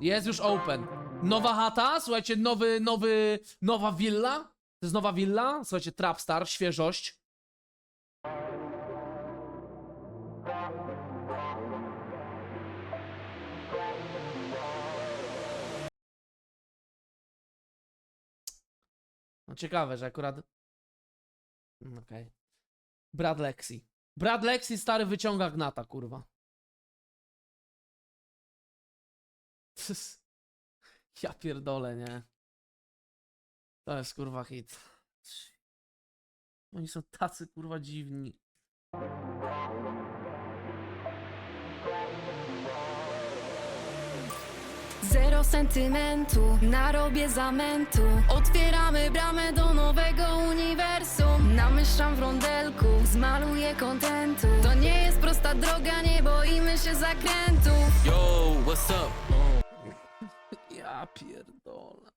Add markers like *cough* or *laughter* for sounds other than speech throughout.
Jest już open. Nowa chata, słuchajcie, nowy, nowy, nowa willa. To jest nowa willa, słuchajcie, Trapstar, świeżość. No ciekawe, że akurat... Mm, Okej. Brad Lexi. Brad Lexi stary wyciąga gnata, kurwa. Ja pierdolę, nie? To jest kurwa hit. Oni są tacy kurwa dziwni. Zero sentymentu, narobię zamętu Otwieramy bramę do nowego uniwersum Namieszczam w rondelku, zmaluję kontentu To nie jest prosta droga, nie boimy się zakrętów Yo, what's up? Ja pierdolę.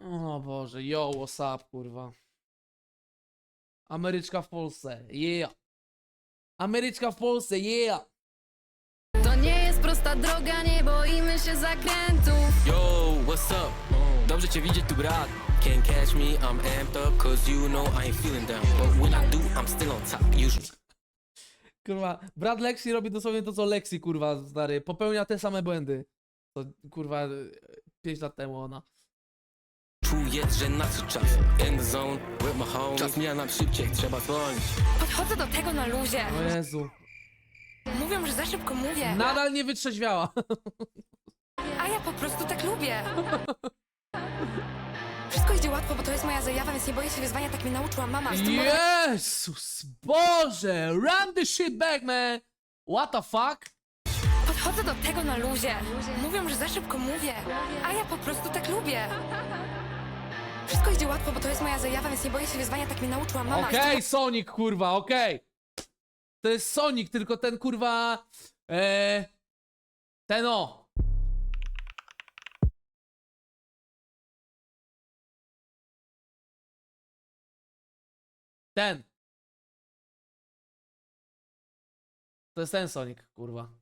O Boże, yo, what's up, kurwa. Ameryczka w Polsce, yeah. Ameryczka w Polsce, yeah. To nie jest prosta droga, nie boimy się zakrętów Yo, what's up? Dobrze cię widzieć tu brat Can't catch me, I'm amped up Cause you know I ain't feeling down But when I do, I'm still on top Usually Kurwa, brat Lexi robi dosłownie to, co Lexi, kurwa, stary. Popełnia te same błędy. To, kurwa, 5 lat temu ona. Czuję, że nadszedł czas the zone, with my home Czas mija nam szybciej, trzeba zwolnić Podchodzę do tego na luzie O Jezu. Mówią, że za szybko mówię Nadal nie wytrzeźwiała. A ja po prostu tak lubię Wszystko idzie łatwo, bo to jest moja zajawa, więc nie boję się wyzwania, tak mnie nauczyła mama Z tym mogę- Jezus, Boże, run the shit back, man. What the fuck? Podchodzę do tego na luzie. Mówią, że za szybko mówię, a ja po prostu tak lubię. Wszystko idzie łatwo, bo to jest moja zajawa, więc nie boję się wyzwania, tak mnie nauczyła mama. Okej, Sonic, kurwa, okej. To jest Sonic, tylko ten kurwa. E, ten o. Ten. To jest ten Sonic, kurwa.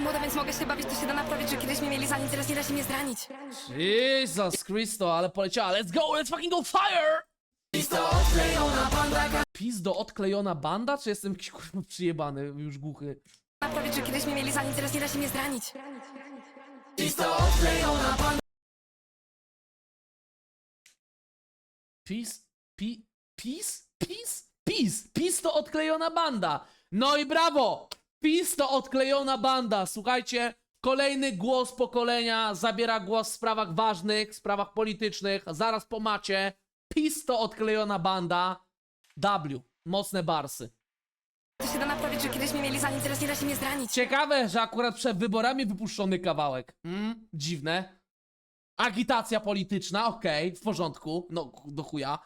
Młoda, więc mogę się bawić, to się da naprawić, że kiedyś mnie mieli za nic, teraz nie da się mnie zranić. Jesus Christo, ale poleciała. Let's go, let's fucking go fire! Pizdo odklejona banda? Czy jestem jakiś *laughs* kurwa przyjebany, już głuchy? Naprawić, że kiedyś mnie mieli za nic, teraz nie da się mnie zranić. Pis, pi, pis, pis, pis, pis to odklejona banda. No i brawo! Pis to odklejona banda. Słuchajcie, kolejny głos pokolenia zabiera głos w sprawach ważnych, sprawach politycznych. Zaraz po macie. Pis to odklejona banda. W. Mocne barsy. To się da naprawić, że kiedyś mnie mieli teraz nie da się mnie zranić. Ciekawe, że akurat przed wyborami wypuszczony kawałek. Mm, dziwne. Agitacja polityczna, okej, w porządku. No, do chuja.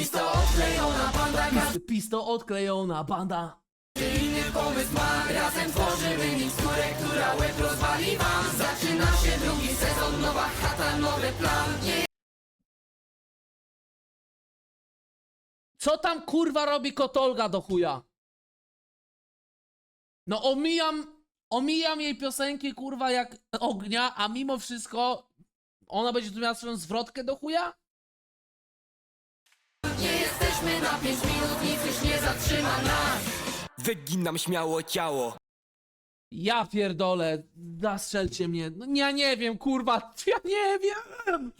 Pisto odklejona banda. Pisto odklejona banda. Co tam kurwa robi kotolga do chuja? No omijam, omijam jej piosenki kurwa jak ognia, a mimo wszystko ona będzie tu miała swoją zwrotkę do chuja? Wyginam śmiało ciało Ja pierdolę, zastrzelcie mnie. No ja nie wiem, kurwa, *laughs* ja nie wiem.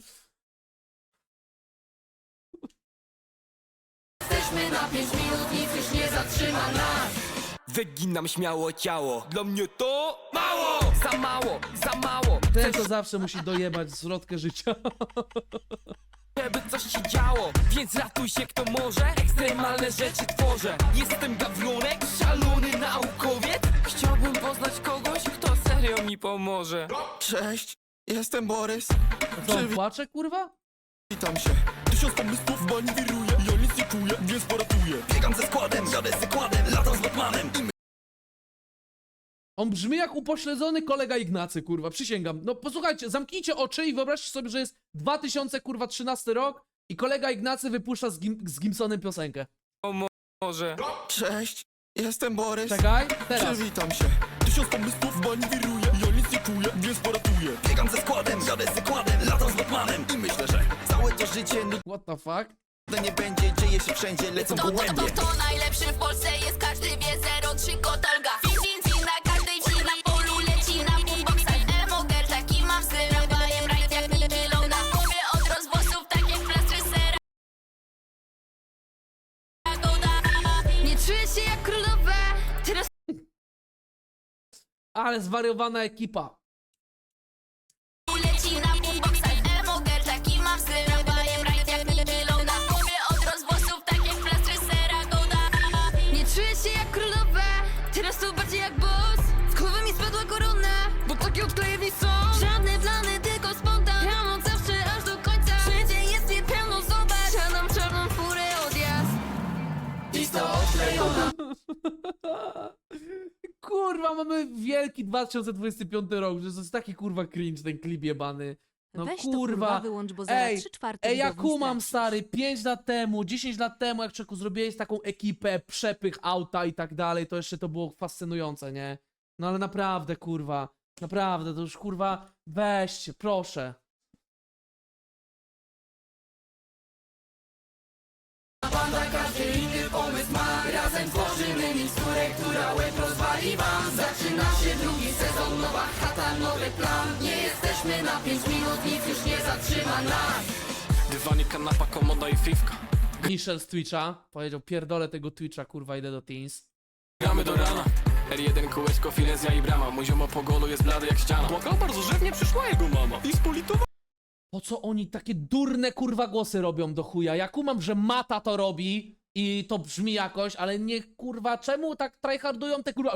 Wyginam śmiało ciało Dla mnie to mało Za mało, za mało Ten to zawsze musi dojebać zwrotkę życia. *laughs* żeby coś się działo Więc ratuj się kto może Ekstremalne rzeczy tworzę Jestem gawronek, szalony naukowiec Chciałbym poznać kogoś, kto serio mi pomoże Cześć, jestem Borys. Co, on płacze, kurwa? Witam się. Tysiąc pomysłów w bani wiruje. Ja nic nie czuję, więc poratuję. Biegam ze składem, jadę z zakładem, latam z Batmanem. On brzmi jak upośledzony kolega Ignacy, kurwa, przysięgam. No posłuchajcie, zamknijcie oczy i wyobraźcie sobie, że jest 2013 rok i kolega Ignacy wypuszcza z, Gim z Gimsonem piosenkę. może Cześć, jestem Borys Czekaj, teraz. Przywitam się Tysiąc pomysłów wiruje Ja nic nie czuję, więc poratuję Biegam ze składem, gadę z zakładem Latam z Batmanem i myślę, że Całe to życie What the fuck? nudne nie będzie Dzieje się wszędzie, lecą To, to, gołębie to, to najlepszy w Polsce jest, każdy wie 03 Ale zwariowana ekipa. Kurwa, mamy wielki 2025 rok, że to jest taki kurwa cringe ten klip jebany. No Weź to kurwa. kurwa wyłącz, bo zaraz Ej, czwarte Ej, ja widowni kumam stracisz. stary, 5 lat temu, 10 lat temu, jak czeku zrobiłeś taką ekipę, przepych auta i tak dalej, to jeszcze to było fascynujące, nie? No ale naprawdę, kurwa, naprawdę, to już kurwa, weźcie, proszę. Dywanik, kanapa, komoda i fifka. Michel z Twitcha powiedział, pierdolę tego Twitcha, kurwa, idę do Teens. Gramy do rana. R1, kółeczko, finezja i brama. Mój ziomo po golu jest blady jak ściana. Płakał bardzo, że w nie przyszła jego mama I spolitował Po co oni takie durne kurwa głosy robią do chuja? Ja kumam, że Mata to robi i to brzmi jakoś, ale nie kurwa, czemu tak tryhardują te kurwa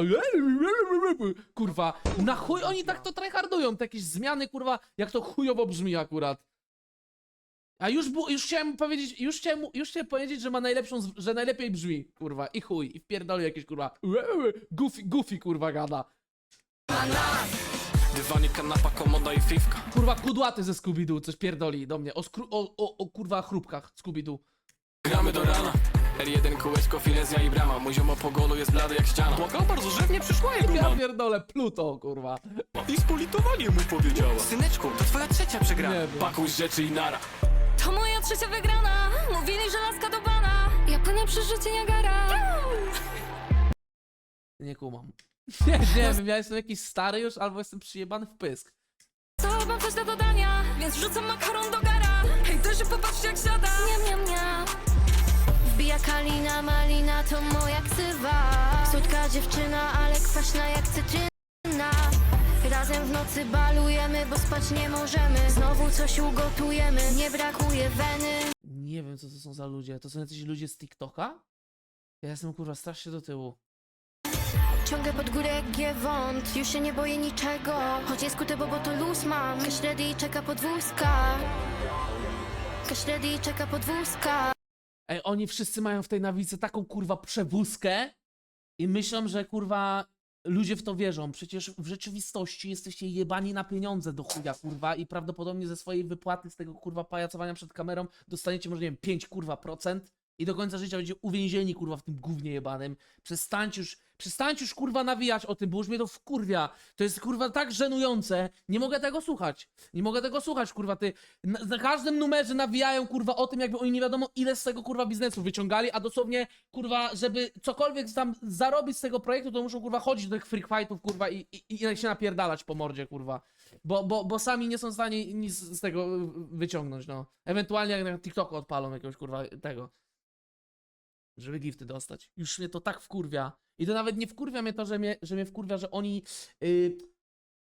kurwa, na chuj oni tak to tryhardują, te jakieś zmiany kurwa, jak to chujowo brzmi akurat. A już, bu- już chciałem powiedzieć, już chciałem, już chciałem powiedzieć, że ma najlepszą, że najlepiej brzmi, kurwa, i chuj, i wpierdoli jakieś kurwa, goofy, goofy kurwa gada. Dywanik, kanapa, komoda i fifka Kurwa, kudłaty ze Scooby-Doo coś pierdoli do mnie, o, skru- o, o, o kurwa chrupkach Scooby-Doo. Gramy do rana R1, kółeczko, finezja i brama. Mój ziomo po golu jest blady jak ściana. Płakał bardzo, że w nie przyszła jego Ja mama pierdolę, Pluto, kurwa. I spolitowanie mu powiedziała. Syneczku, to twoja trzecia przegrana. Nie wiem. Pakuj rzeczy i nara. To moja trzecia wygrana. Mówili, że laska do bana. Ja płynę przez życie Niagara Nie kumam. *laughs* Nie, nie wiem, ja jestem jakiś stary już, albo jestem przyjebany w pysk. To mam coś do dodania Więc wrzucam makaron do gara. Hej, też popatrzcie jak siada. Niam, niam, niam Wbija kalina, malina to moja ksywa. Słodka dziewczyna, ale kwaśna jak cytryna. Razem w nocy balujemy, bo spać nie możemy. Znowu coś ugotujemy, nie brakuje weny. Nie wiem, co to są za ludzie. To są jacyś ludzie z TikToka? Ja jestem kurwa strasznie do tyłu. Ciągle pod górę jak giewont, już się nie boję niczego. Choć jest kute, bo, bo to luz mam. Cash ready czeka podwózka Cash ready czeka podwózka Ej, oni wszyscy mają w tej nawicy taką kurwa przewózkę i myślą, że kurwa ludzie w to wierzą. Przecież w rzeczywistości jesteście jebani na pieniądze do chuja kurwa i prawdopodobnie ze swojej wypłaty z tego kurwa pajacowania przed kamerą dostaniecie może nie wiem 5 kurwa procent i do końca życia będziecie uwięzieni kurwa w tym gównie jebanym. Przestańcie już, przestańcie już kurwa nawijać o tym, bo już mnie to wkurwia. To jest kurwa tak żenujące. Nie mogę tego słuchać. Nie mogę tego słuchać kurwa ty. Na, na każdym numerze nawijają kurwa o tym, jakby oni nie wiadomo ile z tego kurwa biznesu wyciągali, a dosłownie kurwa, żeby cokolwiek tam zarobić z tego projektu, to muszą kurwa chodzić do tych freak fightów kurwa i, i, i się napierdalać po mordzie kurwa. Bo, bo, bo sami nie są w stanie nic z tego wyciągnąć, no. Ewentualnie jak na TikToku odpalą jakiegoś kurwa tego. Żeby gifty dostać. Już mnie to tak wkurwia. I to nawet nie wkurwia mnie to, że mnie, że mnie wkurwia, że oni y,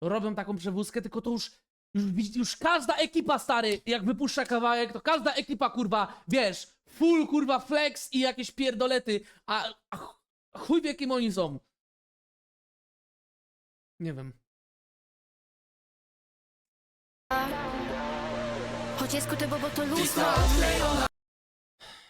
robią taką przewózkę, tylko to już już, już każda ekipa, stary, jak wypuszcza kawałek, to każda ekipa, kurwa, wiesz, full, kurwa, flex i jakieś pierdolety, a, a ch- chuj wie kim oni są. Nie wiem. Choć jest kute, bo, to luz mam